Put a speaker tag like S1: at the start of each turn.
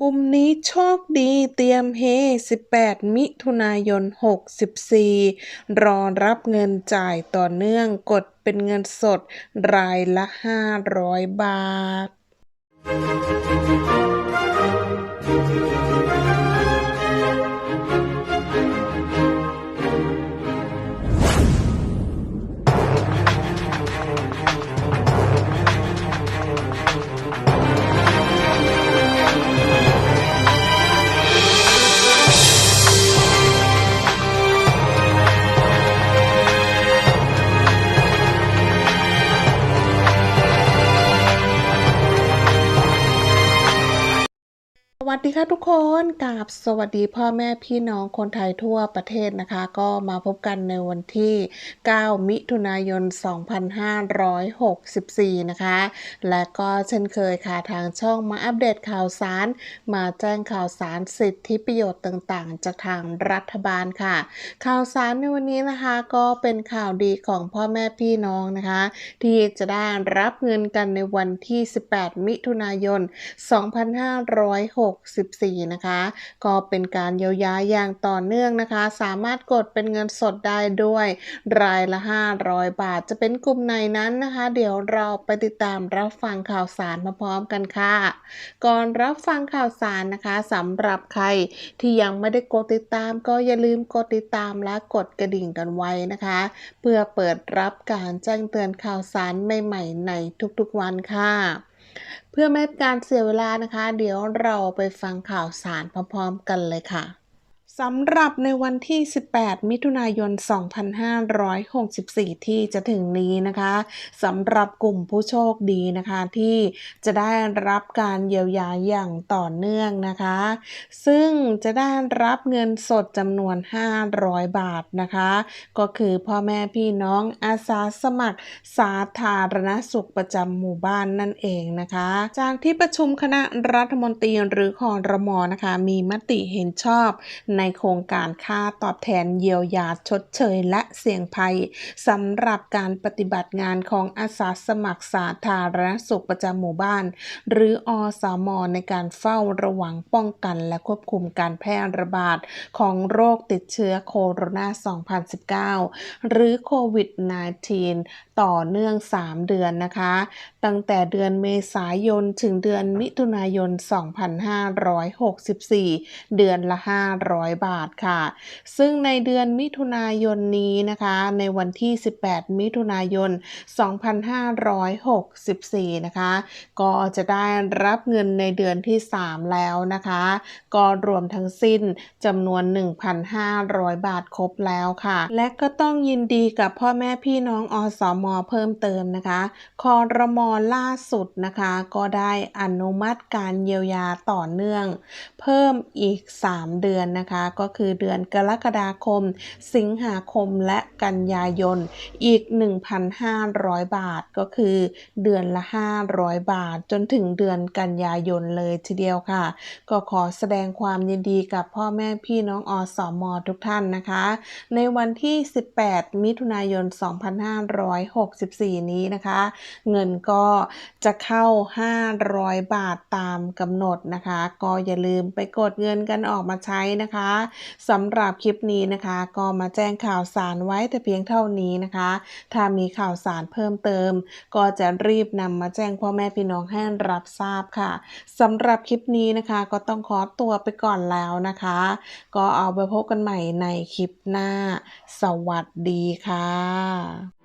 S1: กลุ่มนี้โชคดีเตรียมเฮ 18 มิถุนายน 64 รอรับเงินจ่ายต่อเนื่องกดเป็นเงินสดรายละ 500 บาทส วัสดีค่ะทุกคนกับสวัสดีพ่อแม่พี่น้องคนไทยทั่วประเทศนะคะ ก็มาพบกันในวันที่ 9 มิถุนายน 2564 นะคะ และก็เช่นเคยค่ะทางช่องมาอัปเดตข่าวสาร มาแจ้งข่าวสารสิทธิประโยชน์ต่างๆ จากทางรัฐบาลค่ะ ข่าวสารในวันนี้นะคะก็เป็นข่าวดีของพ่อแม่พี่น้องนะคะ ที่จะได้รับเงินกันในวันที่ 18 มิถุนายน 256 2564นะคะ ก็เป็นการเยียวยาอย่างต่อเนื่องนะคะ สามารถกดเป็นเงินสดได้ด้วย รายละ 500 บาท จะเป็นกลุ่มไหนนั้นนะคะ เดี๋ยวเราไปติดตามรับฟังข่าวสารมาพร้อมกันค่ะ ก่อนรับฟังข่าวสารนะคะสำหรับใครที่ยังไม่ได้กดติดตาม ก็อย่าลืมกดติดตามและกดกระดิ่งกันไว้นะคะ เพื่อเปิดรับการแจ้งเตือนข่าวสารใหม่ ๆ ในทุกๆวันค่ะ เพื่อไม่ให้การเสียเวลานะคะ เดี๋ยวเราไปฟังข่าวสารพร้อมๆกันเลยค่ะ สำหรับในวันที่ 18 มิถุนายน 2564 ที่จะถึงนี้นะคะสำหรับกลุ่มผู้โชคดีนะคะที่จะได้รับการเยียวยาอย่างต่อเนื่องนะคะ ซึ่งจะได้รับเงินสดจำนวน 500 บาทนะคะ ก็คือพ่อแม่พี่น้องอาสาสมัครสาธารณสุขประจำหมู่บ้านนั่นเองนะคะ จากที่ประชุมคณะรัฐมนตรีหรือคอรมอนะคะ มีมติเห็นชอบในโครงการค่าตอบแทนเยียวยาชดเชยและเสี่ยงภัยสำหรับการปฏิบัติงานของอาสาสมัครสาธารณสุขประจำหมู่บ้าน หรืออสมในการเฝ้าระวังป้องกันและควบคุมการแพร่ระบาดของโรคติดเชื้อโคโรนา 2019 หรือโควิด -19 ต่อเนื่อง 3 เดือนนะคะ ตั้งแต่เดือนเมษายน ถึงเดือนมิถุนายน 2564 เดือนละ 500บาทค่ะ ซึ่งในเดือนมิถุนายนนี้นะคะ ในวันที่ 18 มิถุนายน 2564 นะคะ ก็จะได้รับเงินในเดือนที่ 3 แล้วนะคะ ก็รวมทั้งสิ้นจำนวน 1,500 บาทครบแล้วค่ะ และก็ต้องยินดีกับพ่อแม่พี่น้องอสมเพิ่มเติมนะคะคอรมอล่าสุดนะคะ ก็ได้อนุมัติการเยียวยาต่อเนื่อง เพิ่มอีก 3 เดือนนะคะก็คือเดือนกรกฎาคม สิงหาคมและกันยายนอีก 1,500 บาทก็คือเดือนละ 500 บาท จนถึงเดือนกันยายนเลยทีเดียวค่ะ ก็ขอแสดงความยินดีกับพ่อแม่พี่น้องอสมทุกท่านนะคะ ในวันที่ 18 มิถุนายน 2564 นี้นะคะ เงินก็จะเข้า 500 บาทตามกำหนดนะคะ ก็อย่าลืมไปกดเงินกันออกมาใช้นะคะสำหรับคลิปนี้นะคะ ก็มาแจ้งข่าวสารไว้แต่เพียงเท่านี้นะคะ ถ้ามีข่าวสารเพิ่มเติม ก็จะรีบนำมาแจ้งพ่อแม่พี่น้องให้รับทราบค่ะสำหรับคลิปนี้นะคะ ก็ต้องขอตัวไปก่อนแล้วนะคะ ก็เอาไปพบกันใหม่ในคลิปหน้า สวัสดีค่ะ